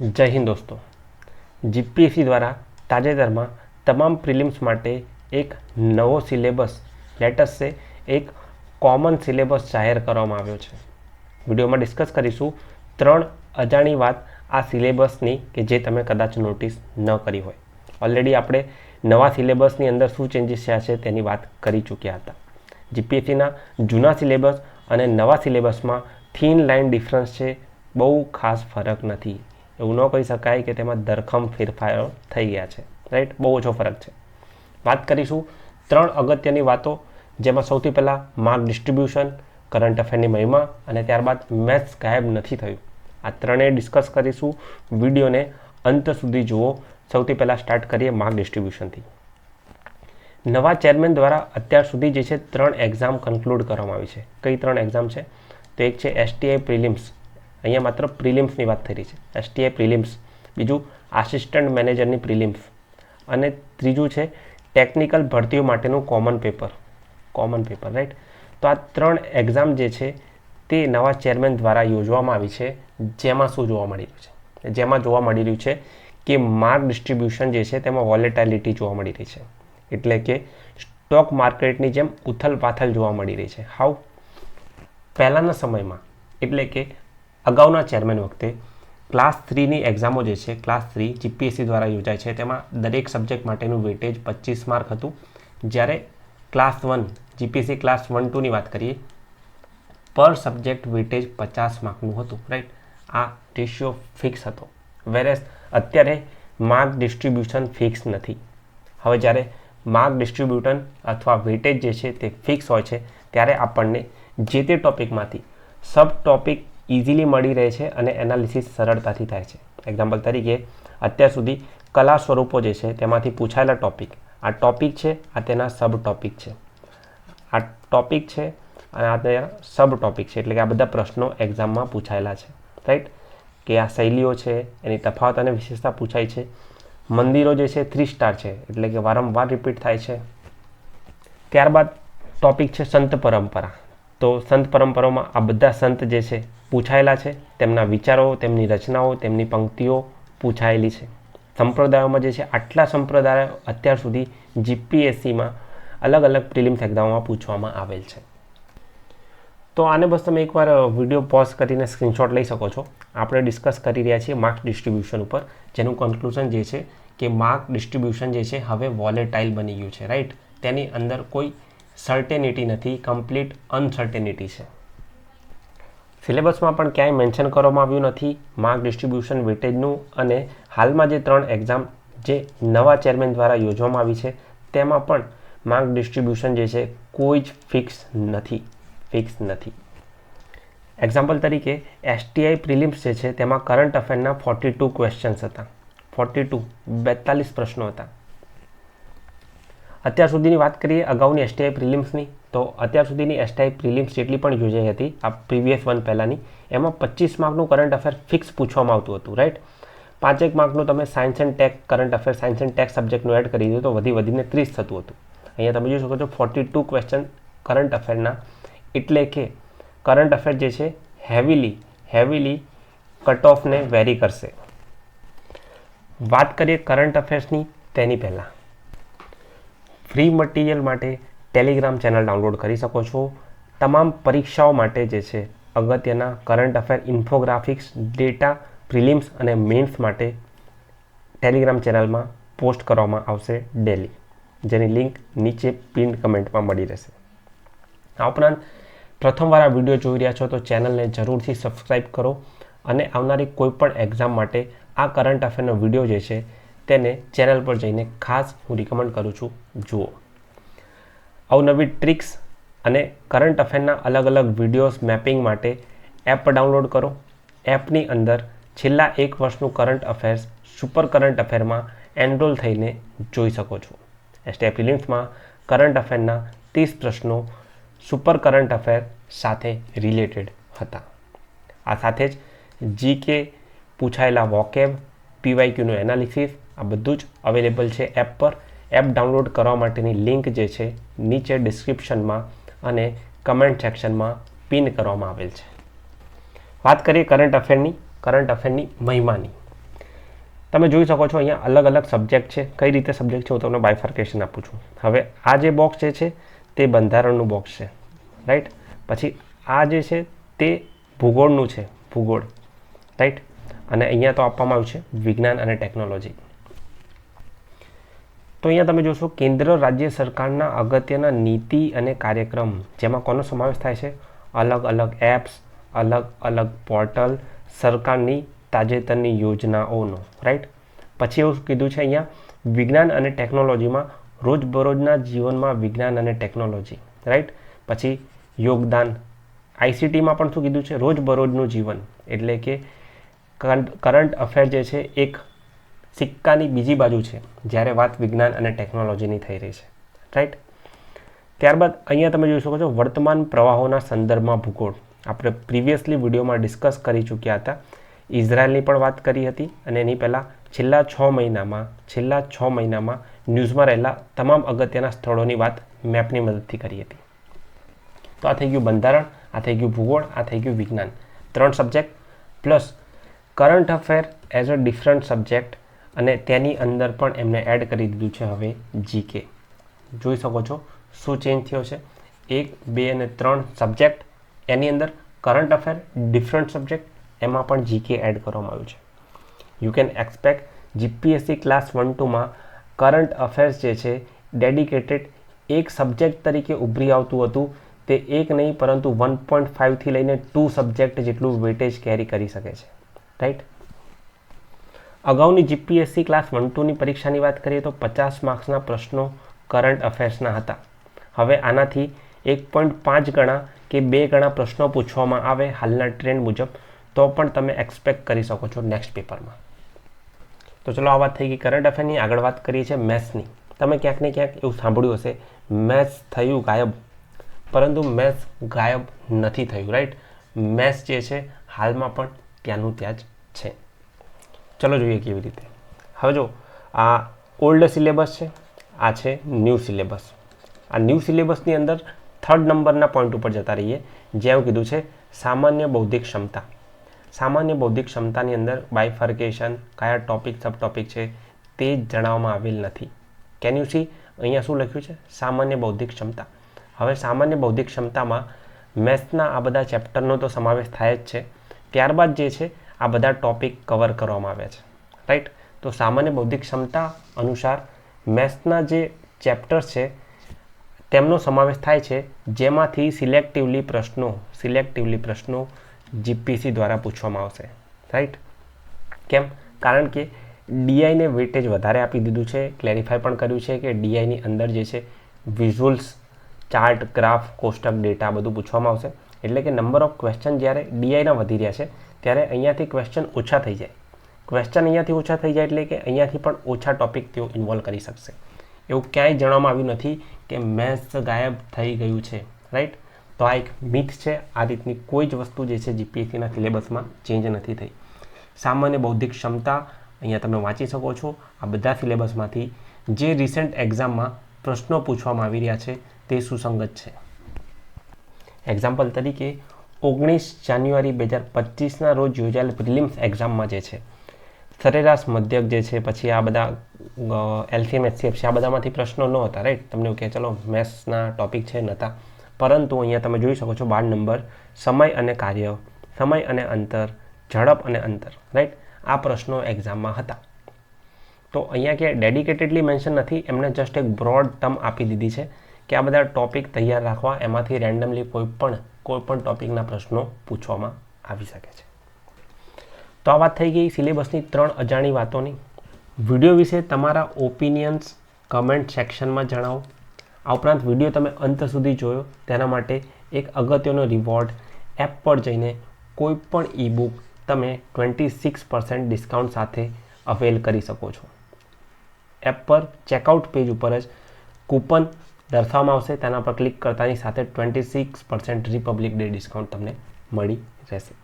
જય હિન્દ દોસ્તો. જીપીએસસી દ્વારા તાજેતરમાં તમામ પ્રિલિમ્સ માટે એક નવો સિલેબસ લેટેસ્ટ છે એક કોમન સિલેબસ જાહેર કરવામાં આવ્યો છે. વિડીયોમાં ડિસ્કસ કરીશું ત્રણ અજાણી વાત આ સિલેબસની કે જે તમે કદાચ નોટિસ ન કરી હોય. ઓલરેડી આપણે નવા સિલેબસની અંદર શું ચેન્જીસ થયા છે તેની વાત કરી ચૂક્યા હતા. જીપીએસસીના જૂના સિલેબસ અને નવા સિલેબસમાં થીન લાઇન ડિફરન્સ છે, બહુ ખાસ ફરક નથી. એવું ન કહી શકાય કે તેમાં ધરખમ ફેરફારો થઈ ગયા છે. રાઈટ બહુ ઓછો ફરક છે. વાત કરીશું ત્રણ અગત્યની વાતો, જેમાં સૌથી પહેલાં માર્ક ડિસ્ટ્રીબ્યુશન, કરંટ અફેરની મહિમા અને ત્યારબાદ મેથ્સ ગાયબ નથી થયું. આ ત્રણેય ડિસ્કસ કરીશું. વિડીયોને અંત સુધી જુઓ. સૌથી પહેલાં સ્ટાર્ટ કરીએ માર્ક ડિસ્ટ્રીબ્યુશનથી. નવા ચેરમેન દ્વારા અત્યાર સુધી જે છે ત્રણ એક્ઝામ કન્ક્લુડ કરવામાં આવી છે. કઈ ત્રણ એક્ઝામ છે? તો એક છે એસટીઆઈ પ્રિલિમ્સ. અહીંયા માત્ર પ્રિલિમ્સની વાત થઈ રહી છે. STI prelims. બીજું આસિસ્ટન્ટ મેનેજરની પ્રિલિમ્સ. અને ત્રીજું છે ટેકનિકલ ભરતીઓ માટેનું common paper common paper right તો આ ત્રણ એક્ઝામ જે છે તે નવા ચેરમેન દ્વારા યોજવામાં આવી છે. જેમાં શું જોવા મળી રહ્યું છે? જેમાં જોવા મળી રહ્યું છે કે માર્ક ડિસ્ટ્રીબ્યુશન જે છે તેમાં વોલેટાલિટી જોવા મળી રહી છે. એટલે કે સ્ટોક માર્કેટની જેમ ઉથલ પાથલ જોવા મળી રહી છે. હાઉ પહેલાંના સમયમાં. એટલે કે અગાઉના ચેરમેન વખતે ક્લાસ થ્રીની એક્ઝામો જે છે, ક્લાસ થ્રી જીપીએસસી દ્વારા યોજાય છે, તેમાં દરેક સબ્જેક્ટ માટેનું વેટેજ પચીસ માર્ક હતું. જ્યારે class one, GPSC class one ટુની વાત કરીએ, પર સબ્જેક્ટ વેટેજ પચાસ માર્કનું હતું રાઈટ આ રેશિયો ફિક્સ હતો. વેરેસ અત્યારે માર્ક ડિસ્ટ્રીબ્યુશન ફિક્સ નથી. હવે જ્યારે માર્ક ડિસ્ટ્રીબ્યુશન અથવા વેટેજ જે છે તે ફિક્સ હોય છે, ત્યારે આપણને જે તે ટોપિકમાંથી સબ ટોપિક ઇઝીલી મળી રહે છે અને એનાલિસિસ સરળતાથી થાય છે. એક્ઝામ્પલ તરીકે, અત્યાર સુધી કલા સ્વરૂપો જે છે, તેમાંથી પૂછાયેલા ટોપિક આ ટોપિક છે, આ તેના સબ ટોપિક છે. આ ટોપિક છે, અને આ તેના સબ ટોપિક છે, એટલે કે આ બધા પ્રશ્નો એક્ઝામમાં પૂછાયેલા છે. રાઈટ કે આ શૈલીઓ છે, એની તફાવત અને વિશેષતા પૂછાય છે. મંદિરો જે છે થ્રી સ્ટાર છે, એટલે કે વારંવાર રિપીટ થાય છે. ત્યારબાદ ટોપિક છે સંત પરંપરા. તો સંત પરંપરામાં આ બધા સંત જે છે, પૂછાયેલા છે. તેમના વિચારો, તેમની રચનાઓ, તેમની પંક્તિઓ પૂછાયેલી છે. સંપ્રદાયોમાં જે છે, આટલા સંપ્રદાયો અત્યાર સુધી જીપીએસસીમાં અલગ અલગ પ્રિલિમ્સ એક્ઝામોમાં પૂછવામાં આવેલ છે. તો આને બસ તમે એકવાર વીડિયો પોઝ કરીને સ્ક્રીનશોટ લઈ શકો છો. આપણે ડિસ્કસ કરી રહ્યા છીએ માર્ક ડિસ્ટ્રીબ્યુશન ઉપર, જેનું કન્ક્લુઝન જે છે કે માર્ક ડિસ્ટ્રીબ્યુશન જે છે, હવે વોલેટાઇલ બની ગયું છે રાઈટ તેની અંદર કોઈ સર્ટેનિટી નથી કમ્પ્લીટ અનસર્ટેનિટી છે. સિલેબસમાં પણ ક્યાંય મેન્શન કરવામાં આવ્યું નથી માર્ક ડિસ્ટ્રીબ્યુશન વેટેજનું અને હાલમાં જે ત્રણ એક્ઝામ જે નવા ચેરમેન દ્વારા યોજવામાં આવી છે, તેમાં પણ માર્ક ડિસ્ટ્રીબ્યુશન જે છે, કોઈ જ ફિક્સ નથી ફિક્સ નથી. એક્ઝામ્પલ તરીકે એસટીઆઈ પ્રિલિમ્સ જે છે, તેમાં કરંટ અફેરના ફોર્ટી ટુ ક્વેશ્ચન્સ હતા. ફોર્ટી ટુ બેતાલીસ પ્રશ્નો હતા. અત્યાર સુધીની વાત કરીએ અગાઉની એસટીઆઈ પ્રિલિમ્સની તો અત્યાર સુધીની એસટીઆઈ પ્રિલિમ્સ જેટલી પણ યોજાઈ હતી, આ પ્રીવિયસ વન પહેલાંની, એમાં પચીસ માર્કનું કરંટ અફેર ફિક્સ પૂછવામાં આવતું હતું રાઈટ પાંચેક માર્કનું તમે science and tech current affair science and tech સબ્જેક્ટનું add કરી દીધું તો વધી વધીને ત્રીસ થતું હતું. અહીંયા તમે જોઈ શકો છો ફોર્ટી ટુ ક્વેશ્ચન કરંટ અફેરના એટલે કે કરંટ અફેર જે છે હેવીલી હેવીલી કટ ઓફને વેરી કરશે. વાત કરીએ કરંટ અફેર્સની તેની પહેલાં. ફ્રી મટીરિયલ માટે ટેલિગ્રામ ચેનલ ડાઉનલોડ કરી શકો છો. તમામ પરીક્ષાઓ માટે જે છે, અગત્યના current affair, infographics, data, prelims અને મેન્સ માટે ટેલિગ્રામ ચેનલમાં પોસ્ટ કરવામાં આવશે ડેલી. જેની લિંક નીચે પિન કમેન્ટમાં મળી રહેશે. આ ઉપરાંત, પ્રથમવાર આ વીડિયો જોઈ રહ્યા છો તો ચેનલને જરૂરથી સબસ્ક્રાઈબ કરો અને આવનારી કોઈપણ એક્ઝામ માટે આ કરંટ અફેરનો વીડિયો જે છે તેને ચેનલ પર જઈને ખાસ હું રિકમેન્ડ કરું છું. જુઓ. અવનવી ટ્રિક્સ અને કરંટ અફેરના અલગ અલગ વિડીયોઝ મેપિંગ માટે એપ ડાઉનલોડ કરો. એપની અંદર છેલ્લા એક વર્ષનું કરંટ અફેર્સ, સુપર કરંટ અફેરમાં એનરોલ થઈને જોઈ શકો છો. પ્રિલિમ્સમાં કરંટ અફેરના ત્રીસ પ્રશ્નો સુપર કરંટ અફેર સાથે રિલેટેડ હતા. આ સાથે જ જીકે પૂછાયેલા વોકેબ પીવાયક્યુનું એનાલિસિસ આ બધું જ અવેલેબલ છે એપ પર. એપ ડાઉનલોડ કરવા માટેની લિંક જે છે, નીચે ડિસ્ક્રિપ્શનમાં અને કમેન્ટ સેક્શનમાં પિન કરવામાં આવેલ છે. વાત કરીએ કરંટ અફેરની કરંટ અફેરની મહિમાની. તમે જોઈ શકો છો અહીંયા અલગ અલગ સબ્જેક્ટ છે. કઈ રીતે સબ્જેક્ટ છે, હું તમને બાયફર્કેશન આપું છું. હવે આ જે બોક્સ જે છે, તે બંધારણનું બોક્સ છે. રાઈટ? પછી આ જે છે, તે ભૂગોળનું છે, ભૂગોળ. રાઈટ? અને અહીંયા તો આપવામાં આવ્યું છે વિજ્ઞાન અને ટેકનોલોજી. તો અહીંયા તમે જોશો, કેન્દ્ર રાજ્ય સરકારના અગત્યના નીતિ અને કાર્યક્રમ, જેમાં કોનો સમાવેશ થાય છે? અલગ અલગ એપ્સ, અલગ અલગ પોર્ટલ, સરકારની તાજેતરની યોજનાઓનો રાઈટ પછી એવું કીધું છે અહીંયા, વિજ્ઞાન અને ટેકનોલોજીમાં રોજબરોજના જીવનમાં વિજ્ઞાન અને ટેકનોલોજી રાઈટ પછી યોગદાન આઈસીટીમાં પણ શું કીધું છે? રોજબરોજનું જીવન, એટલે કે કરંટ અફેર જે છે, એક સિક્કાની બીજી બાજુ છે, જ્યારે વાત વિજ્ઞાન અને ટેકનોલોજીની થઈ રહી છે. રાઈટ ત્યારબાદ અહીંયા તમે જોઈ શકો છો, વર્તમાન પ્રવાહોના સંદર્ભમાં ભૂગોળ. આપણે પ્રિવિયસલી વિડીયોમાં ડિસ્કસ કરી ચૂક્યા હતા. ઇઝરાયલની પણ વાત કરી હતી અને એની પહેલાં છેલ્લા છ મહિનામાં, છેલ્લા છ મહિનામાં ન્યૂઝમાં રહેલા તમામ અગત્યના સ્થળોની વાત મેપની મદદથી કરી હતી. તો આ થઈ ગયું બંધારણ, આ થઈ ગયું ભૂગોળ, આ થઈ ગયું વિજ્ઞાન. ત્રણ subject plus current affair as a different subject અને તેની અંદર પણ એમને એડ કરી દીધું છે હવે જીકે જોઈ શકો છો શું ચેન્જ થયો છે? એક, બે અને ત્રણ સબ્જેક્ટ એની અંદર કરંટ અફેર ડિફરન્ટ સબ્જેક્ટ એમાં પણ જીકે એડ કરવામાં આવ્યું છે. You can expect GPSC class one ટુમાં current affairs જે છે ડેડિકેટેડ એક સબ્જેક્ટ તરીકે ઉભરી આવતું હતું. તે એક નહીં, પરંતુ વન પોઈન્ટ ફાઇવથી લઈને ટુ સબ્જેક્ટ જેટલું વેટેજ કેરી કરી શકે છે. રાઈટ અગાઉની જીપીએસસી ક્લાસ વન ટુની પરીક્ષાની વાત કરીએ તો પચાસ માર્ક્સના પ્રશ્નો કરંટ અફેર્સના હતા. હવે આનાથી એક પોઈન્ટ પાંચ ગણા કે બે ગણા પ્રશ્નો પૂછવામાં આવે હાલના ટ્રેન્ડ મુજબ, તો પણ તમે એક્સપેક્ટ કરી શકો છો નેક્સ્ટ પેપરમાં તો ચલો આ વાત થઈ ગઈ કરંટ અફેરની આગળ વાત કરીએ છીએ મેથ્સની તમે ક્યાંક ને ક્યાંક એવું સાંભળ્યું હશે મેથ્સ થયું ગાયબ. પરંતુ મેથ્સ ગાયબ નથી થયું રાઈટ મેથ્સ જે છે, હાલમાં પણ ત્યાંનું ત્યાં જ છે. ચલો જોઈએ કેવી રીતે. હવે જો, આ ઓલ્ડ સિલેબસ છે, આ છે ન્યૂ સિલેબસ આ ન્યૂ સિલેબસની અંદર થર્ડ નંબરના પોઈન્ટ ઉપર જતા રહીએ. જેવું કીધું છે, સામાન્ય બૌદ્ધિક ક્ષમતા. સામાન્ય બૌદ્ધિક ક્ષમતાની અંદર બાયફર્કેશન કયા ટોપિક સબ ટોપિક છે, તે જણાવવામાં આવેલ નથી. કેન યુ સી અહીંયા શું લખ્યું છે? સામાન્ય બૌદ્ધિક ક્ષમતા. હવે સામાન્ય બૌદ્ધિક ક્ષમતામાં મેથ્સના આ બધા ચેપ્ટરનો તો સમાવેશ થાય જ છે. ત્યારબાદ જે છે આ બધા ટોપિક કવર કરવામાં આવ્યા છે. રાઈટ તો સામાન્ય બૌદ્ધિક ક્ષમતા અનુસાર મેથ્સના જે ચેપ્ટર્સ છે, તેમનો સમાવેશ થાય છે, જેમાંથી સિલેક્ટિવલી પ્રશ્નો સિલેક્ટિવલી પ્રશ્નો જીપીસી દ્વારા પૂછવામાં આવશે. રાઈટ કેમ? કારણ કે ડીઆઈને વેટેજ વધારે આપી દીધું છે ક્લેરિફાય પણ કર્યું છે કે ડીઆઈની અંદર જે છે વિઝ્યુઅલ્સ ચાર્ટ ગ્રાફ કોષ્ટક ડેટા બધું પૂછવામાં આવશે. એટલે કે નંબર ઓફ ક્વેશ્ચન જ્યારે ડીઆઈના વધી રહ્યા છે, ત્યારે અહીંયાથી ક્વેશ્ચન ઓછા થઈ જાય. ક્વેશ્ચન અહીંયાથી ઓછા થઈ જાય એટલે કે અહીંયાથી પણ ઓછા ટોપિક તેઓ ઇન્વોલ્વ કરી શકશે. એવું ક્યાંય જણાવવામાં આવ્યું નથી કે મેથ્સ ગાયબ થઈ ગયું છે રાઈટ તો આ એક મિથ છે. આ રીતની કોઈ જ વસ્તુ જે છે જીપીએસસીના સિલેબસમાં ચેન્જ નથી થઈ. સામાન્ય બૌદ્ધિક ક્ષમતા અહીંયા તમે વાંચી શકો છો. આ બધા સિલેબસમાંથી જે રિસેન્ટ એક્ઝામમાં પ્રશ્નો પૂછવામાં આવી રહ્યા છે તે સુસંગત છે. એક્ઝામ્પલ તરીકે, ઓગણીસ જાન્યુઆરી બે હજાર પચીસના રોજ યોજાયેલ પ્રિલિમ્સ એક્ઝામમાં જે છે, સરેરાશ મધ્યક જે છે, પછી આ બધા એલસીએમ એચસીએફ છે, આ બધામાંથી પ્રશ્નો ન હતા રાઈટ તમને કે ચલો, મેથ્સના ટોપિક છે નહોતા પરંતુ અહીંયા તમે જોઈ શકો છો બાર નંબર, સમય અને કાર્ય, સમય અને અંતર, ઝડપ અને અંતર રાઈટ આ પ્રશ્નો એક્ઝામમાં હતા. તો અહીંયા કે ડેડિકેટેડલી મેન્શન નથી એમણે જસ્ટ એક બ્રોડ ટર્મ આપી દીધી છે. કે આ બધા ટોપિક તૈયાર રાખવા, એમાંથી રેન્ડમલી કોઈ પણ કોઈ પણ ટોપિકના પ્રશ્નો પૂછવામાં આવી શકે છે. તો આ વાત થઈ ગઈ સિલેબસની ત્રણ અજાણી વાતોની. વીડિયો વિશે તમારા ઓપિનિયન્સ કમેન્ટ સેક્શનમાં જણાવો. આ ઉપરાંત વીડિયો તમે અંત સુધી જોયો, તેના માટે એક અગત્યનો રિવોર્ડ એપ પર જઈને કોઈ પણ ઈ બુક તમે ટ્વેન્ટી સિક્સ પર્સન્ટ ડિસ્કાઉન્ટ સાથે અવેલ કરી શકો છો. એપ પર ચેકઆઉટ પેજ ઉપર જ કૂપન દર્શાવવામાં આવશે. તેના પર ક્લિક કરતાની સાથે twenty six percent republic day discount તમને મળી રહેશે.